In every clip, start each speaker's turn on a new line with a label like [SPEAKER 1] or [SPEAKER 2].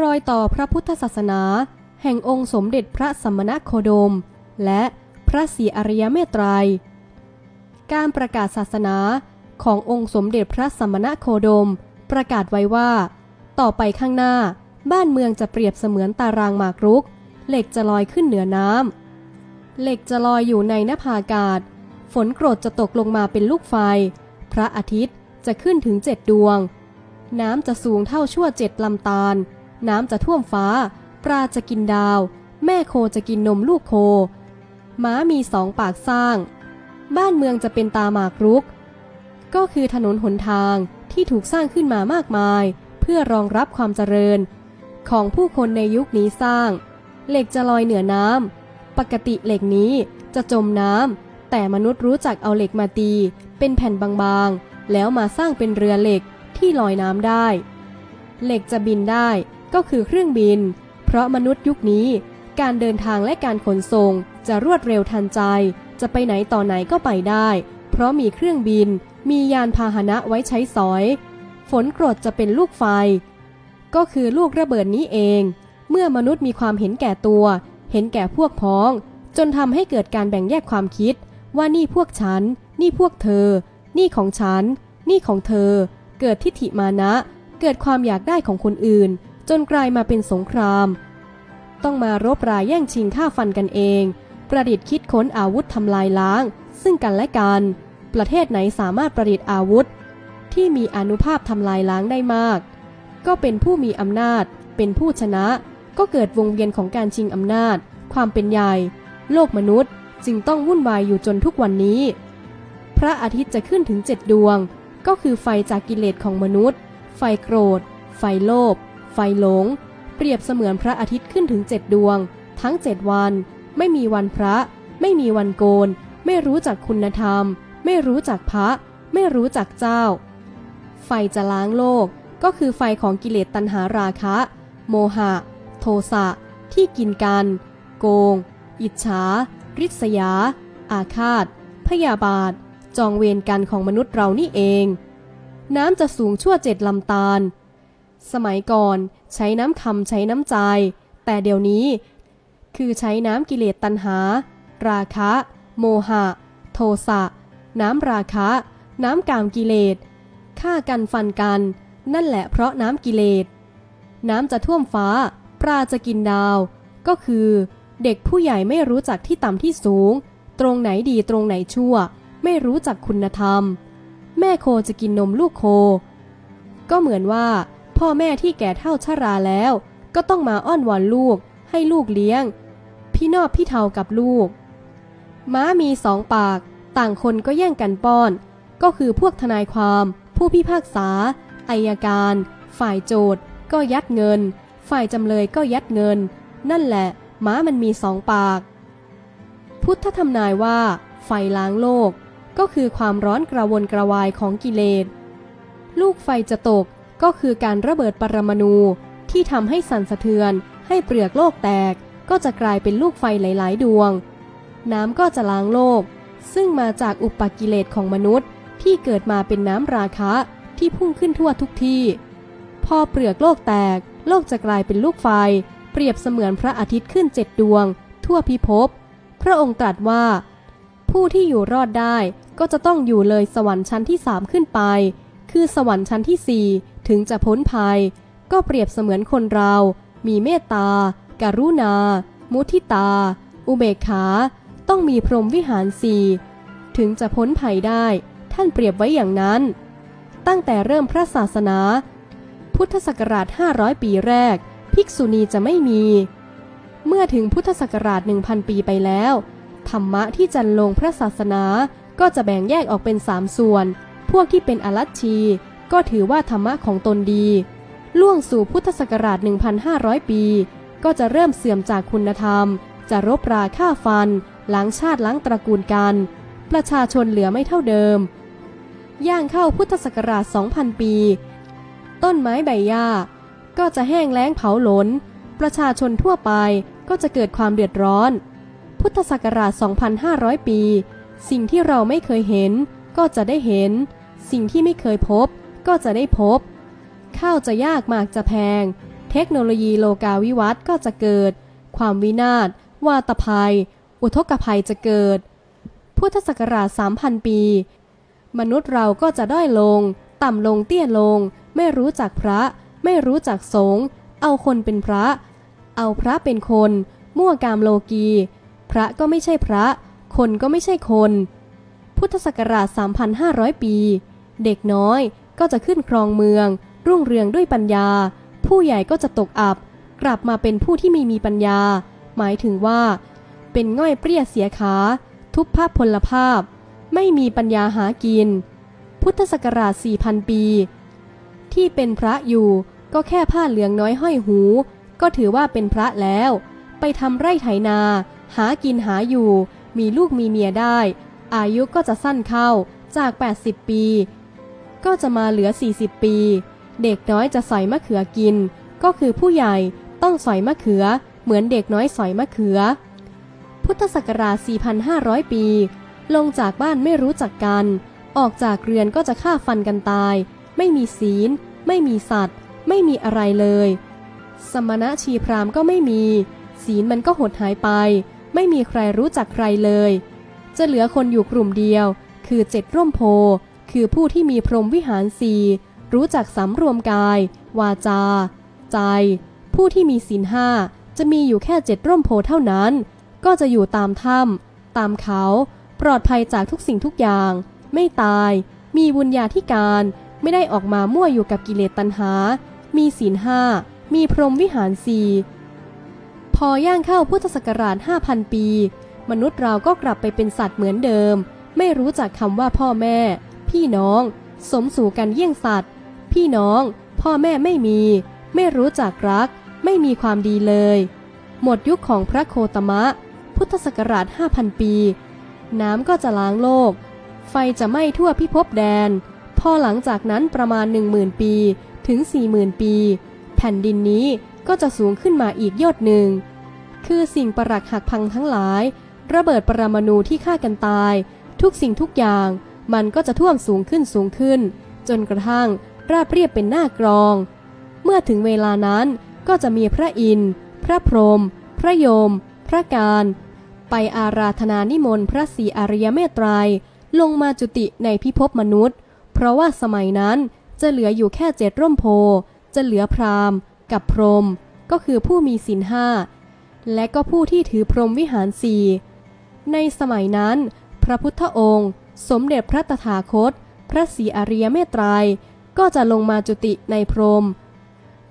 [SPEAKER 1] รอยต่อพระพุทธศาสนา แห่งองค์สมเด็จพระสัมมณโคดม และพระศรีอริยเมตไตรยการประกาศศาสนาขององค์สมเด็จพระสัมมณโคดม ประกาศไว้ว่า ต่อไปข้างหน้าบ้านเมืองจะเปรียบเสมือนตารางหมากรุก เหล็กจะลอยขึ้นเหนือน้ำเหล็กจะลอยอยู่ในนภาอากาศ ฝนกรธจะตกลงมาเป็นลูกไฟ พระอาทิตย์จะขึ้นถึงเจ็ดดวง น้ำจะสูงเท่าชั่วเจ็ดลำตาล น้ำจะท่วมฟ้า ปลาจะกินดาว แม่โคจะกินนมลูกโค ม้ามีสองปากสร้าง บ้านเมืองจะเป็นตาหมากรุก ก็คือถนนหนทางที่ถูกสร้างขึ้นมามากมาย เพื่อรองรับความเจริญ ของผู้คนในยุคนี้สร้าง เหล็กจะลอยเหนือน้ำปกติเหล็กนี้จะจมน้ำแต่มนุษย์รู้จักเอาเหล็กมาตี เป็นแผ่นบางๆ แล้วมาสร้างเป็นเรือเหล็กที่ลอยน้ำได้ เหล็กจะบินได้ ก็คือเครื่องบิน เพราะมนุษย์ยุคนี้ การเดินทางและการขนส่งจะรวดเร็วทันใจ จะไปไหนต่อไหนก็ไปได้ เพราะมีเครื่องบิน มียานพาหนะไว้ใช้สอย ฝนกรดจะเป็นลูกไฟ ก็คือลูกระเบิดนี้เอง เมื่อมนุษย์มีความเห็นแก่ตัว เห็นแก่พวกพ้อง จนทำให้เกิดการแบ่งแยกความคิด ว่านี่พวกฉัน นี่พวกเธอ นี่ของฉัน นี่ของเธอ เกิดทิฏฐิมานะ เกิดความอยากได้ของคนอื่น จนกลายมาเป็นสงคราม ต้องมารบราแย่งชิงฆ่าฟันกันเอง ประดิษฐ์คิดค้นอาวุธทำลายล้าง ซึ่งกันและกัน ประเทศไหนสามารถประดิษฐ์อาวุธ ที่มีอนุภาพทำลายล้างได้มาก ก็เป็นผู้มีอำนาจ เป็นผู้ชนะ ก็เกิดวงเวียนของการชิงอำนาจ ความเป็นใหญ่ โลกมนุษย์จึงต้องวุ่นวายอยู่จนทุกวันนี้ พระอาทิตย์จะขึ้นถึงเจ็ดดวง ก็คือไฟจากกิเลสของมนุษย์ ไฟโกรธ ไฟโลภ ไฟหลง เปรียบเสมือนพระอาทิตย์ขึ้นถึงเจ็ดดวง ทั้งเจ็ดวัน ไม่มีวันพระ ไม่มีวันโกน ไม่รู้จักคุณธรรม ไม่รู้จักพระ ไม่รู้จักเจ้า ไฟจะล้างโลก ก็คือไฟของกิเลสตัณหาราคะ โมหะ โทสะ ที่กินกัน โกง อิจฉา ริษยา อาฆาต พยาบาท จองเวรกันของมนุษย์เรานี่เอง น้ำจะสูงชั่วเจ็ดลำตาล สมัยก่อนใช้น้ำคำใช้น้ำใจ แต่เดี๋ยวนี้ คือใช้น้ำกิเลสตัณหา ราคะ โมหะ โทสะ น้ำราคะ น้ำกามกิเลสฆ่ากันฟันกัน นั่นแหละเพราะน้ำกิเลส น้ำจะท่วมฟ้า ปลาจะกินดาว ก็คือ เด็กผู้ใหญ่ไม่รู้จักที่ต่ำที่สูง ตรงไหนดีตรงไหนชั่ว ไม่รู้จักคุณธรรม แม่โคจะกินนมลูกโค ก็เหมือนว่า พ่อแม่ที่แก่เท่าชราแล้ว ก็ต้องมาอ้อนวอนลูก ให้ลูกเลี้ยง พี่นอบพี่เทากับลูก ม้ามีสองปาก ต่างคนก็แย่งกันป้อน ก็คือพวกทนายความ ผู้พิพากษาอายการ ฝ่ายโจทย์ ก็ยัดเงิน ฝ่ายจำเลยก็ยัดเงิน นั่นแหละ ม้ามันมีสองปาก พุทธทำนายว่า ไฟล้างโลก ก็คือความร้อนกระวนกระวายของกิเลสลูกไฟจะตก ก็คือการระเบิดปรมาณูที่ทำให้สั่นสะเทือน ให้เปลือกโลกแตก ก็จะกลายเป็นลูกไฟหลาย ๆ ดวง น้ำก็จะล้างโลก ซึ่งมาจากอุปกิเลสของมนุษย์ ที่เกิดมาเป็นน้ำราคะที่พุ่งขึ้นทั่วทุกที่ พอเปลือกโลกแตก โลกจะกลายเป็นลูกไฟ เปรียบเสมือนพระอาทิตย์ขึ้นเจ็ดดวง ทั่วพิภพ พระองค์ตรัสว่า ผู้ที่อยู่รอดได้ก็จะต้องอยู่เลยสวรรค์ชั้นที่สามขึ้นไป คือสวรรค์ชั้นที่สี่ ถึงจะพ้นภัย ก็เปรียบเสมือนคนเรา มีเมตตาการุณา มุทิตา อุเบกขา ต้องมีพรหมวิหารสี่ถึงจะพ้นภัยได้ ท่านเปรียบไว้อย่างนั้น ตั้งแต่เริ่มพระศาสนา พุทธศักราช 500 ปีแรก ภิกษุณีจะไม่มี เมื่อถึงพุทธศักราช 1,000 ปีไปแล้ว ธรรมะที่จันลงพระศาสนาก็จะแบ่งแยกออกเป็นสามส่วน พวกที่เป็นอรัชชี ก็ถือว่าธรรมะของตนดี ล่วงสู่พุทธศักราช 1,500 ปี ก็จะเริ่มเสื่อมจากคุณธรรม จะรบราฆ่าฟัน ล้างชาติล้างตระกูลกัน ประชาชนเหลือไม่เท่าเดิม ย่างเข้าพุทธศักราช 2,000 ปี ต้นไม้ใบหญ้า ก็จะแห้งแล้งเผาหลน ประชาชนทั่วไปก็จะเกิดความเดือดร้อน พุทธศักราช 2,500 ปี สิ่งที่เราไม่เคยเห็นก็จะได้เห็น สิ่งที่ไม่เคยพบ ก็จะได้พบ ข้าวจะยากมากจะแพง เทคโนโลยีโลกาวิวัฒน์ก็จะเกิด ความวินาศวาตภัย อุทกภัยจะเกิด พุทธศักราช 3,000 ปี มนุษย์เราก็จะด้อยลง ต่ำลงเตี้ยลง ไม่รู้จักพระ ไม่รู้จักสงฆ์เอาคนเป็นพระ เอาพระเป็นคน มั่วกามโลกี พระก็ไม่ใช่พระ คนก็ไม่ใช่คน พุทธศักราช 3,500 ปี เด็กน้อย ก็จะขึ้นครองเมือง รุ่งเรืองด้วยปัญญา ผู้ใหญ่ก็จะตกอับ กลับมาเป็นผู้ที่ไม่มีปัญญา หมายถึงว่า เป็นง่อยเปรี้ยเสียขา ทุพพพลภาพ ไม่มีปัญญาหากิน พุทธศักราช 4,000 ปี ที่เป็นพระอยู่ก็แค่ผ้าเหลืองน้อยห้อยหู ก็ถือว่าเป็นพระแล้ว ไปทำไร่ไถนา หากินหาอยู่ มีลูกมีเมียได้ อายุก็จะสั้นเข้าจาก 80 ปี ก็จะมาเหลือ 40 ปี เด็กน้อยจะสอยมะเขือกิน ก็คือผู้ใหญ่ต้องสอยมะเขือ เหมือนเด็กน้อยสอยมะเขือ พุทธศักราช 4,500 ปี ลงจากบ้านไม่รู้จักกัน ออกจากเรือนก็จะฆ่าฟันกันตาย ไม่มีศีล ไม่มีสัตว์ ไม่มีอะไรเลย สมณะชีพรามก็ไม่มี ศีลมันก็หดหายไป ไม่มีใครรู้จักใครเลย จะเหลือคนอยู่กลุ่มเดียว คือเจ็ดร่มโพ คือผู้ที่มีพรหมวิหารสี่รู้จักสำรวมกาย วาจา ใจ ผู้ที่มีศีลห้าจะมีอยู่แค่เจ็ดร่มโพเท่านั้น ก็จะอยู่ตามถ้ำตามเขา ปลอดภัยจากทุกสิ่งทุกอย่าง ไม่ตาย มีบุญญาธิการ ไม่ได้ออกมามั่วอยู่กับกิเลสตัณหา มีศีลห้า มีพรหมวิหารสี่พอย่างเข้าพุทธศักราช 5,000 ปี มนุษย์เราก็กลับไปเป็นสัตว์เหมือนเดิม ไม่รู้จักคำว่าพ่อแม่ พี่น้อง สมสู่กันเยี่ยงสัตว์ พี่น้อง พ่อแม่ไม่มี ไม่รู้จักรัก ไม่มีความดีเลย หมดยุคของพระโคตมะ พุทธศักราช 5,000 ปี น้ำก็จะล้างโลก ไฟจะไหม้ทั่วพิภพแดน พอหลังจากนั้นประมาณ 10,000 ปีถึง 40,000 ปี แผ่นดินนี้ก็จะสูงขึ้นมาอีกยอดหนึ่ง คือสิ่งประหลักหักพังทั้งหลาย ระเบิดปรมาณูที่ฆ่ากันตาย ทุกสิ่งทุกอย่าง มันก็จะท่วมสูงขึ้นสูงขึ้น จนกระทั่งราบเรียบเป็นหน้ากรอง เมื่อถึงเวลานั้นก็จะมีพระอินทร์ พระพรหม พระโยม พระการ ไปอาราธนานิมนต์พระศรีอริยเมตไตรยลงมาจุติในพิภพมนุษย์ เพราะว่าสมัยนั้นจะเหลืออยู่แค่เจ็ดร่มโพ จะเหลือพราหมณ์ กับพรหมก็คือผู้มีศีลห้า และก็ผู้ที่ถือพรหมวิหารสี่ในสมัยนั้น พระพุทธองค์ สมเด็จพระตถาคต พระศรีอริยเมตไตรยก็จะลงมาจุติในพรม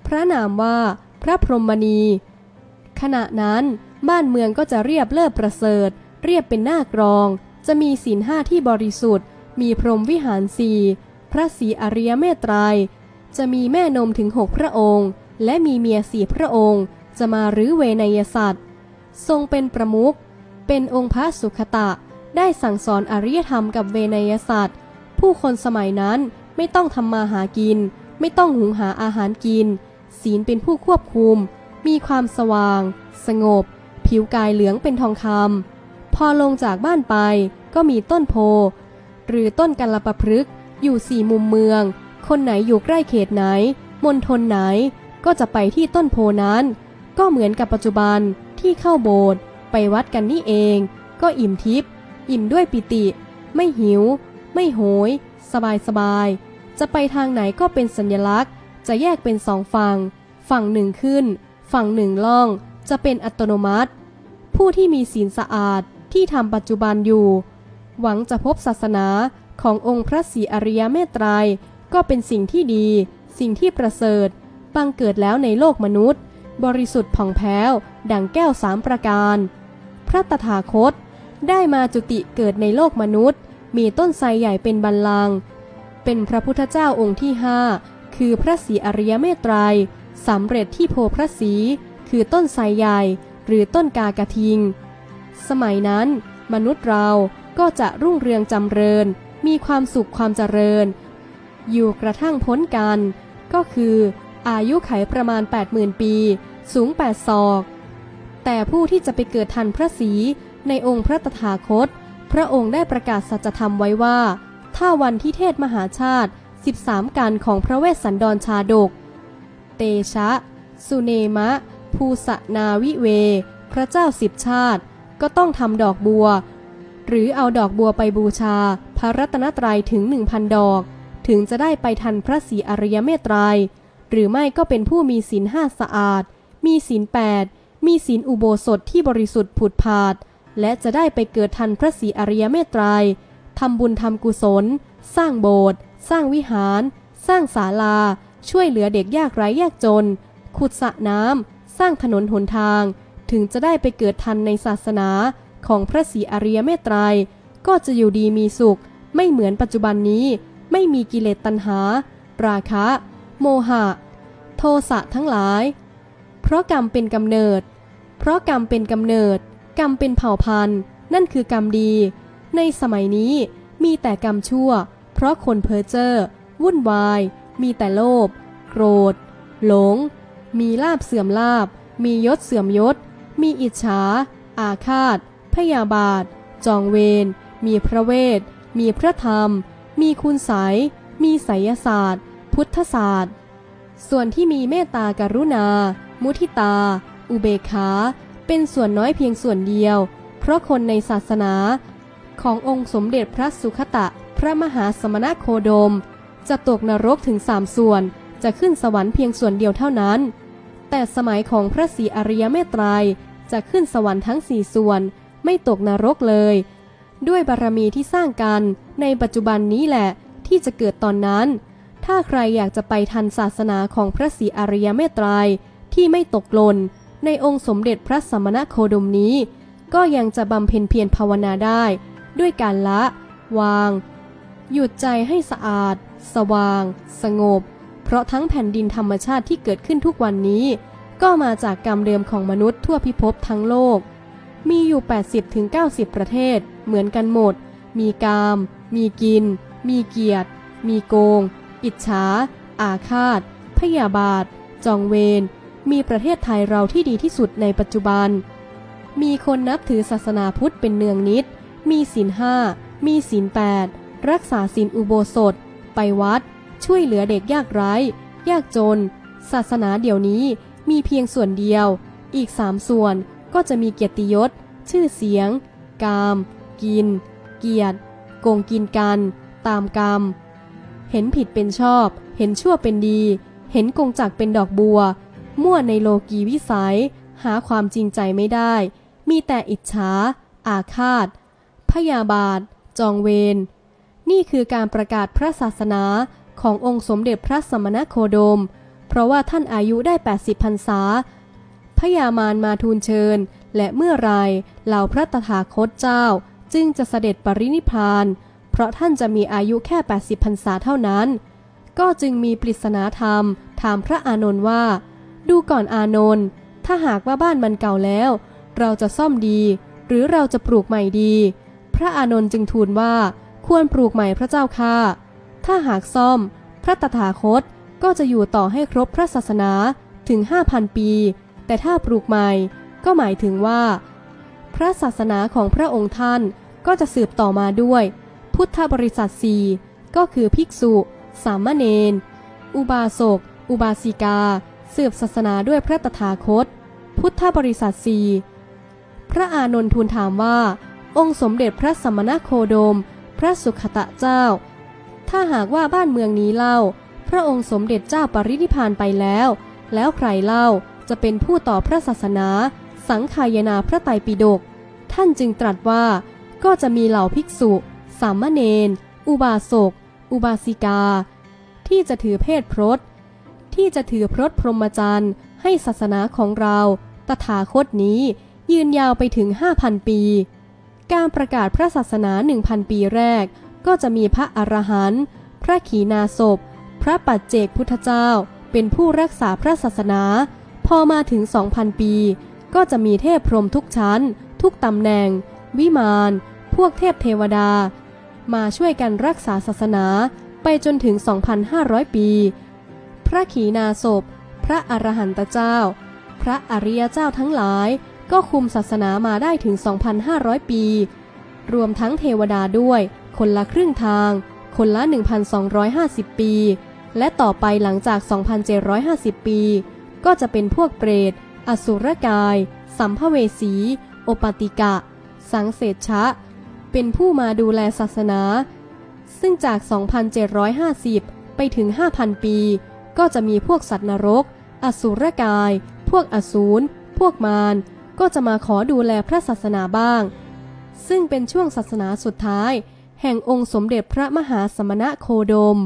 [SPEAKER 1] พระนามว่าพระพรหมณี ขณะนั้นบ้านเมืองก็จะเรียบเลิศประเสริฐ เรียบเป็นหน้ากรอง จะมีศีลห้าที่บริสุทธิ์ มีพรหมวิหารสี่พระศรีอริยเมตไตรยจะมีแม่นมถึงหกพระองค์ และมีเมียสี่พระองค์ จะมารื้อเวนยสัตว์ ทรงเป็นประมุขเป็นองค์พระสุขตะ ได้สั่งสอนอริยธรรมกับเวนยศาสตว์ผู้คนสมัยนั้นไม่ต้องทำมาหากิน ไม่ต้องหุงหาอาหารกิน ศีลเป็นผู้ควบคุม มีความสว่าง สงบ ผิวกายเหลืองเป็นทองคำพอลงจากบ้านไปก็มีต้นโพ หรือต้นกัลปะพฤกษ์อยู่สี่มุมเมือง คนไหนอยู่ใกล้เขตไหนมณฑลไหนก็จะไปที่ต้นโพนั้น ก็เหมือนกับปัจจุบันที่เข้าโบสถ์ไปวัดกันนี่เอง ก็อิ่มทิพย์ อิ่มด้วยปิติ ไม่หิว ไม่โหย สบายสบาย จะไปทางไหนก็เป็นสัญลักษณ์ จะแยกเป็นสองฝั่ง ฝั่งหนึ่งขึ้น ฝั่งหนึ่งล่อง จะเป็นอัตโนมัติ ผู้ที่มีศีลสะอาดที่ทำปัจจุบันอยู่ หวังจะพบศาสนาขององค์พระศรีอริยเมตไตรยก็เป็นสิ่งที่ดี สิ่งที่ประเสริฐบังเกิดแล้วในโลกมนุษย์ บริสุทธิ์ผ่องแผ้ว ดังแก้วสามประการ พระตถาคต ได้มาจุติเกิดในโลกมนุษย์ มีต้นไทรใหญ่เป็นบัลลัง เป็นพระพุทธเจ้าองค์ที่ห้าคือพระศรีอริยเมตไตรยสำเร็จที่โพพระศรีคือต้นไทรใหญ่หรือต้นกากระทิง สมัยนั้น มนุษย์เราก็จะรุ่งเรืองจำเริญ มีความสุขความเจริญ อยู่กระทั่งพ้นกัน ก็คืออายุไขประมาณ 80,000 ปี สูง 8 ศอก แต่ผู้ที่จะไปเกิดทันพระศรี ในองค์พระตถาคต พระองค์ได้ประกาศสัจธรรมไว้ว่า ถ้าวันที่เทศมหาชาติ 13กันของพระเวสสันดรชาดก เตชะ สุเนมะ ภูสนาวิเว พระเจ้าสิบชาติ ก็ต้องทำดอกบัว หรือเอาดอกบัวไปบูชา พระรัตนตรัยถึง 1,000 ดอก ถึงจะได้ไปทันพระศรีอริยเมตไตรยหรือไม่ก็เป็นผู้มีศีลห้าสะอาด มีศีลแปดมีศีลอุโบสถที่บริสุทธิ์ผุดผาด และจะได้ไปเกิดทันพระศรีอริยเมตไตรยทำบุญทำกุศล สร้างโบสถ์สร้างวิหาร สร้างศาลา ช่วยเหลือเด็กยากไร้ยากจน ขุดสระน้ำ สร้างถนนหนทาง ถึงจะได้ไปเกิดทันในศาสนาของพระศรีอริยเมตไตรยก็จะอยู่ดีมีสุข ไม่เหมือนปัจจุบันนี้ ไม่มีกิเลสตัณหา ราคะ โมหะ โทสะทั้งหลาย เพราะกรรมเป็นกำเนิด เพราะกรรมเป็นกำเนิด กรรมเป็นเผ่าพันธุ์ นั่นคือกรรมดี ในสมัยนี้มีแต่กรรมชั่ว เพราะคนเพ้อเจ้อวุ่นวาย มีแต่โลภโกรธ หลง มีลาบเสื่อมลาบ มียศเสื่อมยศ มีอิจฉา อาฆาต พยาบาท จองเวร มีพระเวท มีพระธรรม มีคุณไสยมีไสยศาสตร์ พุทธศาสตร์ ส่วนที่มีเมตตากรุณา มุทิตา อุเบกขา เป็นส่วนน้อยเพียงส่วนเดียว เพราะคนในศาสนาขององค์สมเด็จพระสุขตะ พระมหาสมณโคดม จะตกนรกถึงสามส่วน จะขึ้นสวรรค์เพียงส่วนเดียวเท่านั้น แต่สมัยของพระศรีอริยเมตไตรยจะขึ้นสวรรค์ทั้งสี่ส่วน ไม่ตกนรกเลย ด้วยบารมีที่สร้างกันในปัจจุบันนี้แหละที่จะเกิดตอนนั้น ถ้าใครอยากจะไปทันศาสนาของพระศรีอริยเมตไตรยที่ไม่ตกหล่น ในองค์สมเด็จพระสมณโคดมนี้ ก็ยังจะบำเพ็ญเพียรภาวนาได้ ด้วยการละ วาง หยุดใจให้สะอาด สว่าง สงบ เพราะทั้งแผ่นดินธรรมชาติที่เกิดขึ้นทุกวันนี้ ก็มาจากกรรมเดิมของมนุษย์ทั่วพิภพทั้งโลก มีอยู่ 80-90 ประเทศ เหมือนกันหมด มีกาม มีกิน มีเกียรติ มีโกง อิจฉา อาฆาต พยาบาท จองเวร มีประเทศไทยเราที่ดีที่สุดในปัจจุบัน มีคนนับถือศาสนาพุทธเป็นเนืองนิด มีศีลห้า มีศีลแปด รักษาศีลอุโบสถ ไปวัด ช่วยเหลือเด็กยากไร้ ยากจน ศาสนาเดี๋ยวนี้มีเพียงส่วนเดียว อีกสามส่วนก็จะมีเกียรติยศ ชื่อเสียง กาม กิน เกียรติโกงกินกัน ตามกรรม เห็นผิดเป็นชอบ เห็นชั่วเป็นดี เห็นกงจักเป็นดอกบัว มั่วในโลกีวิสัย หาความจริงใจไม่ได้ มีแต่อิจฉา อาฆาต พยาบาท จองเวร นี่คือการประกาศพระศาสนาขององค์สมเด็จพระสมณโคดม เพราะว่าท่านอายุได้ 80พรรษาพญามารมาทูลเชิญ และเมื่อไรเหล่าพระตถาคตเจ้า จึงจะเสด็จปรินิพพาน เพราะท่านจะมีอายุแค่ 80พรรษาเท่านั้น ก็จึงมีปริศนาธรรม ถามพระอานนท์ว่า ดูก่อนอานนท์ถ้าหากว่าบ้านมันเก่าแล้ว เราจะซ่อมดี หรือเราจะปลูกใหม่ดี พระอานนท์จึงทูลว่าควรปลูกใหม่พระเจ้าค่ะ ถ้าหากซ่อม พระตถาคตก็จะอยู่ต่อให้ครบพระศาสนาถึง 5,000 ปี แต่ถ้าปลูกใหม่ก็หมายถึงว่า พระศาสนาของพระองค์ท่านก็จะสืบต่อมาด้วย พุทธบริษัทสีก็คือภิกษุ สามเณร อุบาสก อุบาสิกา สืบศาสนาด้วยพระตถาคต พุทธบริษัทสีพระอานนท์ทูลถามว่า องค์สมเด็จพระสมณโคดม พระสุขตะเจ้า ถ้าหากว่าบ้านเมืองนี้เล่า พระองค์สมเด็จเจ้าปรินิพพานไปแล้ว แล้วใครเล่าจะเป็นผู้ต่อพระศาสนา สังขายนาพระไตรปิฎกท่านจึงตรัสว่าก็จะมีเหล่าภิกษุ สามเณร อุบาสก อุบาสิกา ที่จะถือเพศพรต ที่จะถือพรตพรหมจรรย์ ให้ศาสนาของเราตถาคตนี้ยืนยาวไปถึง 5,000 ปี การประกาศพระศาสนา 1,000 ปีแรก ก็จะมีพระอรหันต์พระขีณาสพ พระปัจเจกพุทธเจ้า เป็นผู้รักษาพระศาสนา พอมาถึง 2,000 ปี ก็จะมีเทพพรหมทุกชั้น ทุกตำแหน่ง วิมาน พวกเทพเทวดา มาช่วยกันรักษาศาสนาไปจนถึง 2,500 ปี ระขีณาสพ พระอรหันตเจ้า พระอริยเจ้าทั้งหลาย ก็คุมศาสนามาได้ถึง 2,500 ปี รวมทั้งเทวดาด้วย คนละครึ่งทาง คนละ 1,250 ปี และต่อไปหลังจาก 2,750 ปี ก็จะเป็นพวกเปรต อสุรกาย สัมภเวสี โอปติกะ สังเสชะ เป็นผู้มาดูแลศาสนา ซึ่งจาก 2,750 ไปถึง 5,000 ปี ก็จะมีพวกสัตว์นรก อสุรกาย พวกอสูร พวกมาร ก็จะมาขอดูแลพระศาสนาบ้าง ซึ่งเป็นช่วงศาสนาสุดท้าย แห่งองค์สมเด็จพระมหาสมณะโคดม